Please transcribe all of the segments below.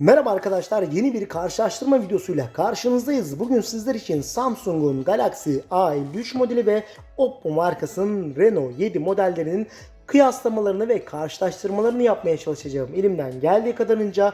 Merhaba arkadaşlar yeni bir karşılaştırma videosuyla karşınızdayız. Bugün sizler için Samsung'un Galaxy A53 modeli ve Oppo markasının Reno 7 modellerinin kıyaslamalarını ve karşılaştırmalarını yapmaya çalışacağım. Elimden geldiği kadarınca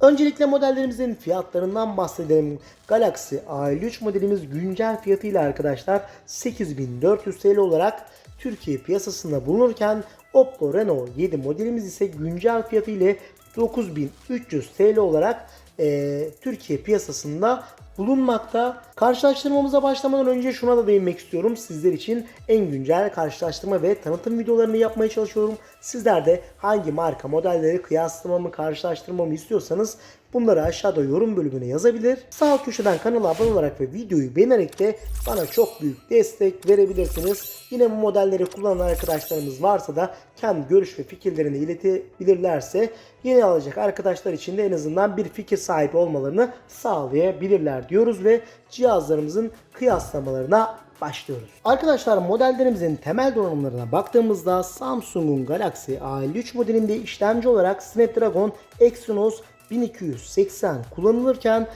Öncelikle modellerimizin fiyatlarından bahsedelim. Galaxy A53 modelimiz güncel fiyatıyla arkadaşlar 8400 TL olarak Türkiye piyasasında bulunurken Oppo Reno 7 modelimiz ise güncel fiyatı ile 9300 TL olarak eee, Türkiye piyasasında bulunmakta. Karşılaştırmamıza başlamadan önce şuna da değinmek istiyorum. Sizler için en güncel karşılaştırma ve tanıtım videolarını yapmaya çalışıyorum. Sizler de hangi marka modelleri kıyaslamamı, karşılaştırmamı istiyorsanız bunları aşağıda yorum bölümüne yazabilir. Sağ köşeden kanala abone olarak ve videoyu beğenerek de bana çok büyük destek verebilirsiniz. Yine bu modelleri kullanan arkadaşlarımız varsa da kendi görüş ve fikirlerini iletebilirlerse yeni alacak arkadaşlar için de en azından bir fikir sahibi olmalarını sağlayabilirler diyoruz ve cihazlarımızın kıyaslamalarına başlıyoruz. Arkadaşlar modellerimizin temel donanımlarına baktığımızda Samsung'un Galaxy A53 modelinde işlemci olarak Snapdragon Exynos 1280 kullanılırken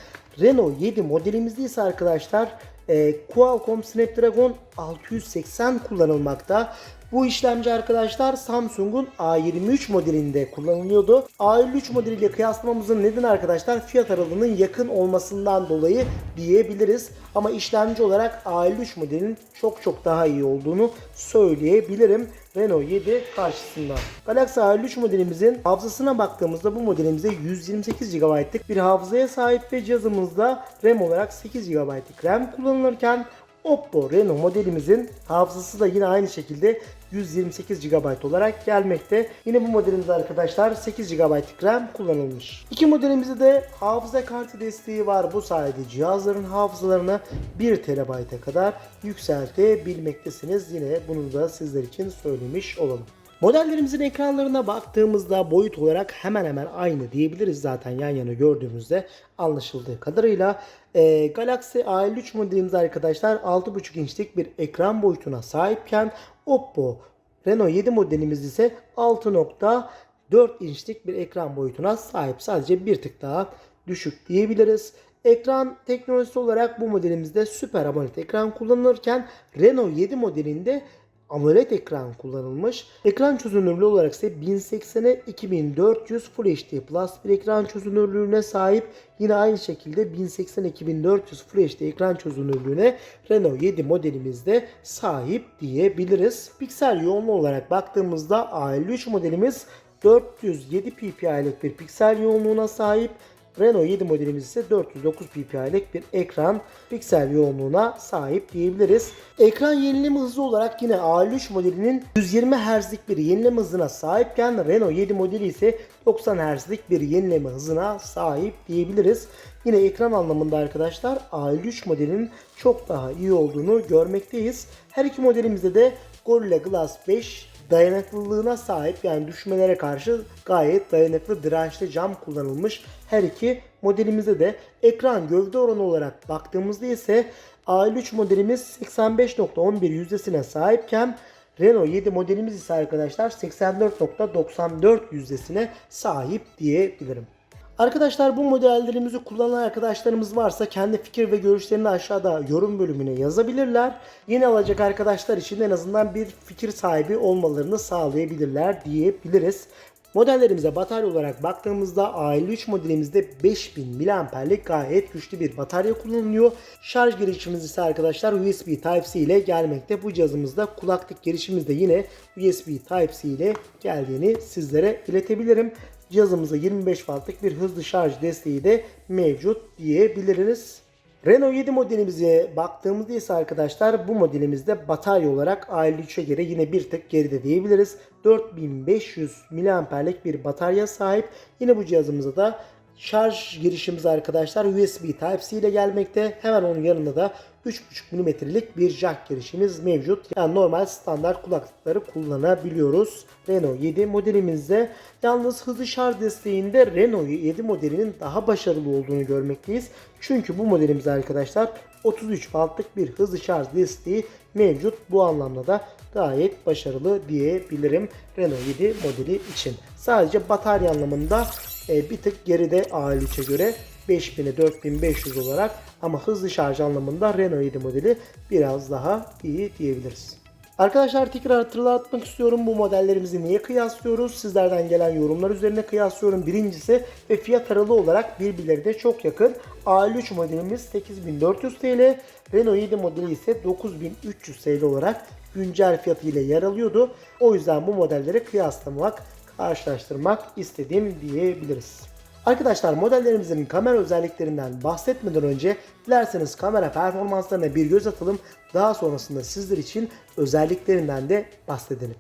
Renault 7 modelimizde ise arkadaşlar e, Qualcomm Snapdragon 680 kullanılmakta. Bu işlemci arkadaşlar Samsung'un A23 modelinde kullanılıyordu. A53 modeliyle kıyaslamamızın nedeni arkadaşlar fiyat aralığının yakın olmasından dolayı diyebiliriz. Ama işlemci olarak A53 modelinin çok çok daha iyi olduğunu söyleyebilirim. Renault 7 karşısında. Galaxy A53 modelimizin hafızasına baktığımızda bu modelimizde 128 GB'lık bir hafızaya sahip ve cihazımızda RAM olarak 8 GB'lık RAM kullanılırken Oppo Reno modelimizin hafızası da yine aynı şekilde 128 GB olarak gelmekte. Yine bu modelimizde arkadaşlar 8 GB'lık RAM kullanılmış. İki modelimizde de hafıza kartı desteği var. Bu sayede cihazların hafızalarını 1 TB'e kadar yükseltebilmektesiniz. Yine bunu da sizler için söylemiş olalım. Modellerimizin ekranlarına baktığımızda boyut olarak hemen hemen aynı diyebiliriz zaten yan yana gördüğümüzde anlaşıldığı kadarıyla. Ee, Galaxy A53 modelimiz arkadaşlar 6.5 inçlik bir ekran boyutuna sahipken Oppo Reno 7 modelimiz ise 6.4 inçlik bir ekran boyutuna sahip. Sadece bir tık daha düşük diyebiliriz. Ekran teknolojisi olarak bu modelimizde Super AMOLED ekran kullanılırken Renault 7 modelinde AMOLED ekran kullanılmış. Ekran çözünürlüğü olarak ise 1080'e 2400 Full HD Plus bir ekran çözünürlüğüne sahip. Yine aynı şekilde 1080 2400 Full HD ekran çözünürlüğüne Renault 7 modelimizde sahip diyebiliriz. Piksel yoğunluğu olarak baktığımızda A53 modelimiz 407 ppi'lik bir piksel yoğunluğuna sahip. Renault 7 modelimiz ise 409 ppi'lik bir ekran piksel yoğunluğuna sahip diyebiliriz. Ekran yenileme hızı olarak yine A53 modelinin 120 Hz'lik bir yenileme hızına sahipken Renault 7 modeli ise 90 Hz'lik bir yenileme hızına sahip diyebiliriz. Yine ekran anlamında arkadaşlar A53 modelinin çok daha iyi olduğunu görmekteyiz. Her iki modelimizde de Gorilla Glass 5 dayanıklılığına sahip yani düşmelere karşı gayet dayanıklı dirençli cam kullanılmış. Her iki modelimizde de ekran gövde oranı olarak baktığımızda ise A53 modelimiz 85.11 yüzdesine sahipken Renault 7 modelimiz ise arkadaşlar 84.94 yüzdesine sahip diyebilirim. Arkadaşlar bu modellerimizi kullanan arkadaşlarımız varsa kendi fikir ve görüşlerini aşağıda yorum bölümüne yazabilirler. Yeni alacak arkadaşlar için en azından bir fikir sahibi olmalarını sağlayabilirler diyebiliriz. Modellerimize batarya olarak baktığımızda A53 modelimizde 5000 mAh'lik gayet güçlü bir batarya kullanılıyor. Şarj girişimiz ise arkadaşlar USB Type-C ile gelmekte. Bu cihazımızda kulaklık girişimiz de yine USB Type-C ile geldiğini sizlere iletebilirim. Cihazımızda 25 wattlık bir hızlı şarj desteği de mevcut diyebiliriz. Renault 7 modelimize baktığımızda ise arkadaşlar bu modelimizde batarya olarak A53'e göre yine bir tık geride diyebiliriz. 4500 miliamperlik bir batarya sahip. Yine bu cihazımıza da şarj girişimiz arkadaşlar USB Type-C ile gelmekte. Hemen onun yanında da 3.5 mm'lik bir jack girişimiz mevcut. Yani normal standart kulaklıkları kullanabiliyoruz. Renault 7 modelimizde yalnız hızlı şarj desteğinde Renault 7 modelinin daha başarılı olduğunu görmekteyiz. Çünkü bu modelimiz arkadaşlar 33 wattlık bir hızlı şarj desteği mevcut. Bu anlamda da gayet başarılı diyebilirim Renault 7 modeli için. Sadece batarya anlamında e, bir tık geride A53'e göre 5000'e 4500 olarak ama hızlı şarj anlamında Renault 7 modeli biraz daha iyi diyebiliriz. Arkadaşlar tekrar hatırlatmak istiyorum bu modellerimizi niye kıyaslıyoruz? Sizlerden gelen yorumlar üzerine kıyaslıyorum. Birincisi ve fiyat aralığı olarak birbirlerine çok yakın. A53 modelimiz 8400 TL, Renault 7 modeli ise 9300 TL olarak güncel fiyatı ile yer alıyordu. O yüzden bu modelleri kıyaslamak, karşılaştırmak istedim diyebiliriz. Arkadaşlar modellerimizin kamera özelliklerinden bahsetmeden önce dilerseniz kamera performanslarına bir göz atalım. Daha sonrasında sizler için özelliklerinden de bahsedelim.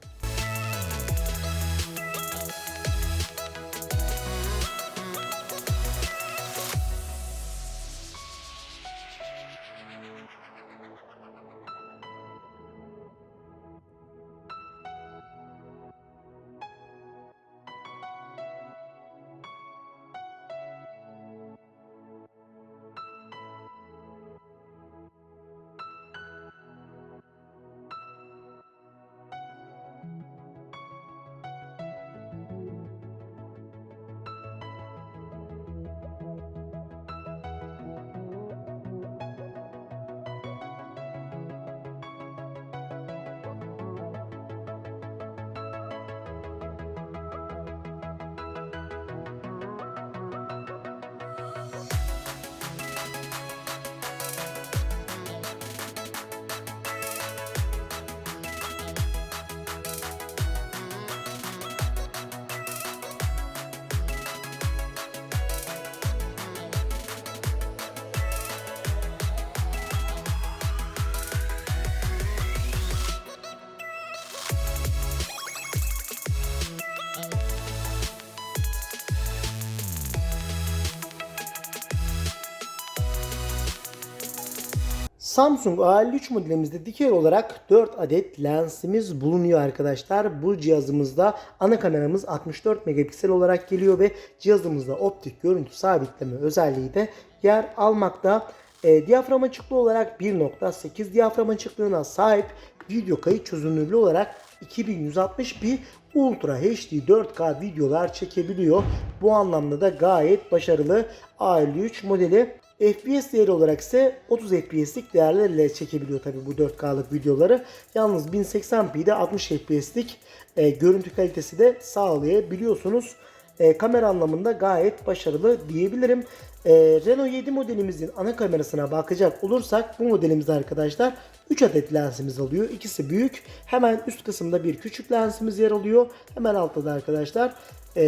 Samsung A53 modelimizde dikey olarak 4 adet lensimiz bulunuyor arkadaşlar. Bu cihazımızda ana kameramız 64 megapiksel olarak geliyor ve cihazımızda optik görüntü sabitleme özelliği de yer almakta. E, diyafram açıklığı olarak 1.8 diyafram açıklığına sahip video kayıt çözünürlüğü olarak 2160p Ultra HD 4K videolar çekebiliyor. Bu anlamda da gayet başarılı A53 modeli. FPS değeri olarak ise 30 FPS'lik değerlerle çekebiliyor tabi bu 4K'lık videoları. Yalnız 1080p'de 60 FPS'lik e, görüntü kalitesi de sağlayabiliyorsunuz. E, kamera anlamında gayet başarılı diyebilirim. E, Renault 7 modelimizin ana kamerasına bakacak olursak bu modelimizde arkadaşlar 3 adet lensimiz alıyor. İkisi büyük. Hemen üst kısımda bir küçük lensimiz yer alıyor. Hemen altta da arkadaşlar e,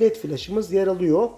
led flaşımız yer alıyor.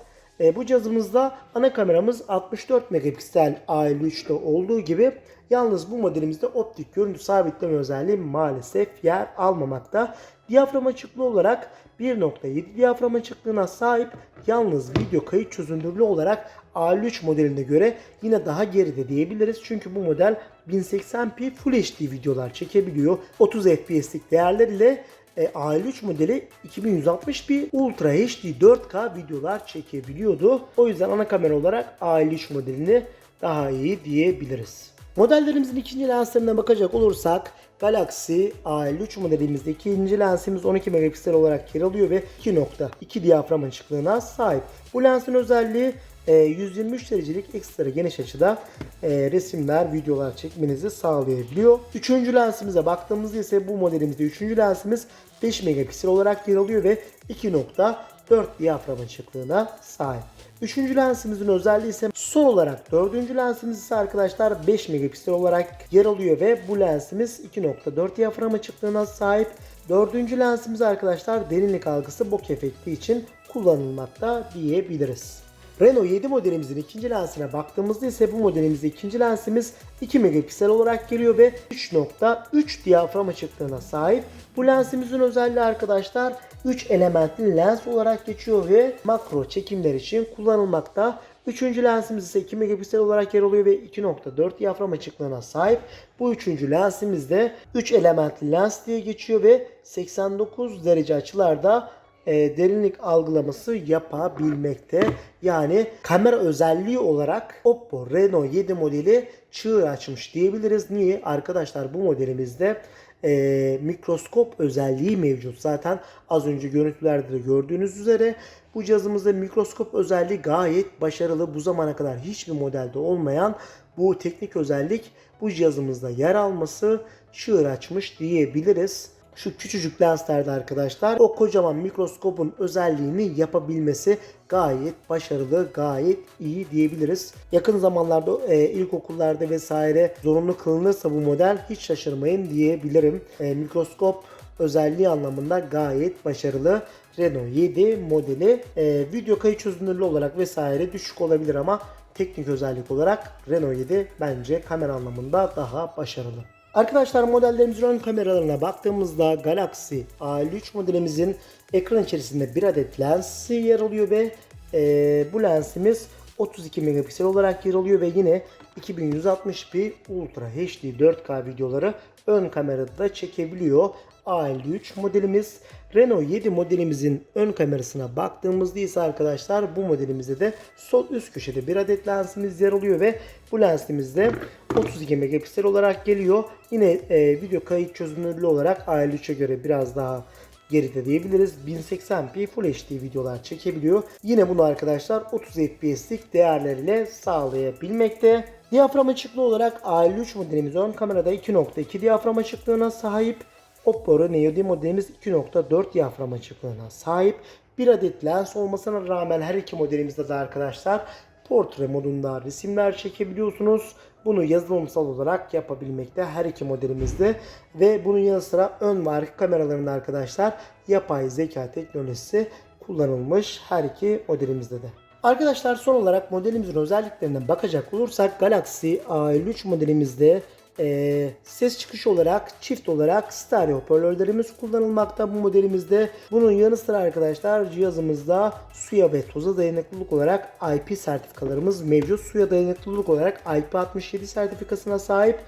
E, bu cihazımızda ana kameramız 64 megapiksel A53'te olduğu gibi yalnız bu modelimizde optik görüntü sabitleme özelliği maalesef yer almamakta. Diyafram açıklığı olarak 1.7 diyafram açıklığına sahip yalnız video kayıt çözünürlüğü olarak A53 modeline göre yine daha geride diyebiliriz. Çünkü bu model 1080p Full HD videolar çekebiliyor. 30 FPS'lik değerler ile e, A53 modeli 2160p Ultra HD 4K videolar çekebiliyordu. O yüzden ana kamera olarak A53 modelini daha iyi diyebiliriz. Modellerimizin ikinci lenslerine bakacak olursak Galaxy A53 modelimizde ikinci lensimiz 12 megapiksel olarak yer alıyor ve 2.2 diyafram açıklığına sahip. Bu lensin özelliği 123 derecelik ekstra geniş açıda e, resimler, videolar çekmenizi sağlayabiliyor. Üçüncü lensimize baktığımızda ise bu modelimizde üçüncü lensimiz 5 megapiksel olarak yer alıyor ve 2.4 diyafram açıklığına sahip. Üçüncü lensimizin özelliği ise son olarak dördüncü lensimiz ise arkadaşlar 5 megapiksel olarak yer alıyor ve bu lensimiz 2.4 diyafram açıklığına sahip. Dördüncü lensimiz arkadaşlar derinlik algısı bok efekti için kullanılmakta diyebiliriz. Renault 7 modelimizin ikinci lensine baktığımızda ise bu modelimizde ikinci lensimiz 2 megapiksel olarak geliyor ve 3.3 diyafram açıklığına sahip. Bu lensimizin özelliği arkadaşlar 3 elementli lens olarak geçiyor ve makro çekimler için kullanılmakta. Üçüncü lensimiz ise 2 megapiksel olarak yer alıyor ve 2.4 diyafram açıklığına sahip. Bu üçüncü lensimiz de 3 elementli lens diye geçiyor ve 89 derece açılarda e, derinlik algılaması yapabilmekte. Yani kamera özelliği olarak Oppo Reno 7 modeli çığır açmış diyebiliriz. Niye? Arkadaşlar bu modelimizde e, mikroskop özelliği mevcut. Zaten az önce görüntülerde de gördüğünüz üzere bu cihazımızda mikroskop özelliği gayet başarılı. Bu zamana kadar hiçbir modelde olmayan bu teknik özellik bu cihazımızda yer alması çığır açmış diyebiliriz şu küçücük lenslerde arkadaşlar o kocaman mikroskopun özelliğini yapabilmesi gayet başarılı, gayet iyi diyebiliriz. Yakın zamanlarda e, ilkokullarda vesaire zorunlu kılınırsa bu model hiç şaşırmayın diyebilirim. E, mikroskop özelliği anlamında gayet başarılı. Renault 7 modeli e, video kayıt çözünürlüğü olarak vesaire düşük olabilir ama teknik özellik olarak Renault 7 bence kamera anlamında daha başarılı. Arkadaşlar modellerimizin ön kameralarına baktığımızda Galaxy A53 modelimizin ekran içerisinde bir adet lensi yer alıyor ve e, bu lensimiz 32 megapiksel olarak yer alıyor ve yine 2160p Ultra HD 4K videoları ön kamerada da çekebiliyor. A53 modelimiz Renault 7 modelimizin ön kamerasına baktığımızda ise arkadaşlar bu modelimizde de sol üst köşede bir adet lensimiz yer alıyor ve bu lensimizde 32 megapiksel olarak geliyor. Yine e, video kayıt çözünürlüğü olarak A53'e göre biraz daha geride diyebiliriz. 1080p Full HD videolar çekebiliyor. Yine bunu arkadaşlar 30 FPS'lik değerleriyle sağlayabilmekte. Diyafram açıklığı olarak A53 modelimiz ön kamerada 2.2 diyafram açıklığına sahip. Oppo Reno 7 modelimiz 2.4 diyafram açıklığına sahip. Bir adet lens olmasına rağmen her iki modelimizde de arkadaşlar portre modunda resimler çekebiliyorsunuz. Bunu yazılımsal olarak yapabilmekte her iki modelimizde ve bunun yanı sıra ön ve arka kameralarında arkadaşlar yapay zeka teknolojisi kullanılmış her iki modelimizde de. Arkadaşlar son olarak modelimizin özelliklerine bakacak olursak Galaxy A53 modelimizde e, ses çıkışı olarak çift olarak stereo hoparlörlerimiz kullanılmakta bu modelimizde. Bunun yanı sıra arkadaşlar cihazımızda suya ve toza dayanıklılık olarak IP sertifikalarımız mevcut. Suya dayanıklılık olarak IP67 sertifikasına sahip.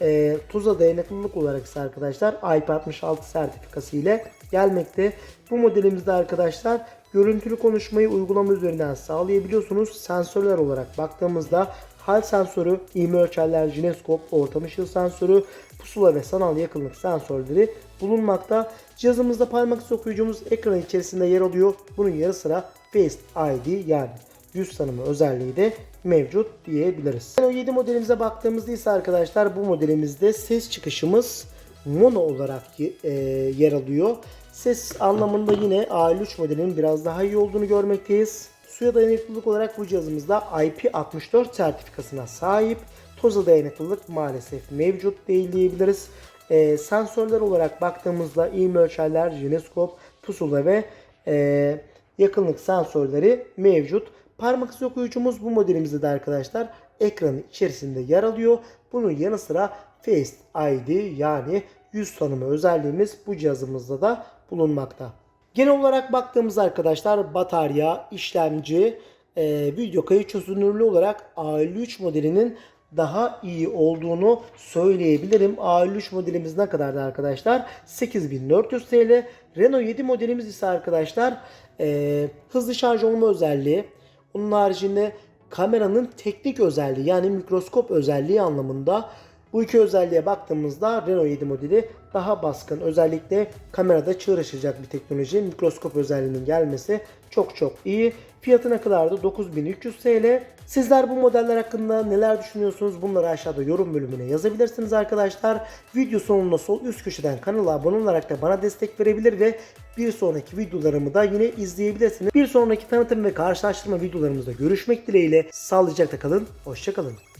E, toza dayanıklılık olarak ise arkadaşlar IP66 sertifikası ile gelmekte. Bu modelimizde arkadaşlar görüntülü konuşmayı uygulama üzerinden sağlayabiliyorsunuz. Sensörler olarak baktığımızda hal sensörü, ivme ölçerler, jineskop, ortam ışığı sensörü, pusula ve sanal yakınlık sensörleri bulunmakta. Cihazımızda parmak izi okuyucumuz ekran içerisinde yer alıyor. Bunun yanı sıra Face ID yani yüz tanıma özelliği de mevcut diyebiliriz. O 7 modelimize baktığımızda ise arkadaşlar bu modelimizde ses çıkışımız mono olarak e, yer alıyor. Ses anlamında yine A53 modelinin biraz daha iyi olduğunu görmekteyiz. Suya dayanıklılık olarak bu cihazımızda IP64 sertifikasına sahip. Toza dayanıklılık maalesef mevcut değil diyebiliriz. E, sensörler olarak baktığımızda ivme ölçerler, jineskop, pusula ve e, yakınlık sensörleri mevcut. Parmak izi okuyucumuz bu modelimizde de arkadaşlar ekranın içerisinde yer alıyor. Bunun yanı sıra Face ID yani yüz tanıma özelliğimiz bu cihazımızda da bulunmakta. Genel olarak baktığımız arkadaşlar batarya, işlemci, e, video kayıt çözünürlüğü olarak A53 modelinin daha iyi olduğunu söyleyebilirim. A53 modelimiz ne kadardı arkadaşlar? 8400 TL. Renault 7 modelimiz ise arkadaşlar e, hızlı şarj olma özelliği. Onun haricinde kameranın teknik özelliği yani mikroskop özelliği anlamında bu iki özelliğe baktığımızda Renault 7 modeli daha baskın. Özellikle kamerada çığır açacak bir teknoloji. Mikroskop özelliğinin gelmesi çok çok iyi. Fiyatı ne kadardı? 9300 TL. Sizler bu modeller hakkında neler düşünüyorsunuz? Bunları aşağıda yorum bölümüne yazabilirsiniz arkadaşlar. Video sonunda sol üst köşeden kanala abone olarak da bana destek verebilir ve bir sonraki videolarımı da yine izleyebilirsiniz. Bir sonraki tanıtım ve karşılaştırma videolarımızda görüşmek dileğiyle. Sağlıcakla kalın. Hoşçakalın.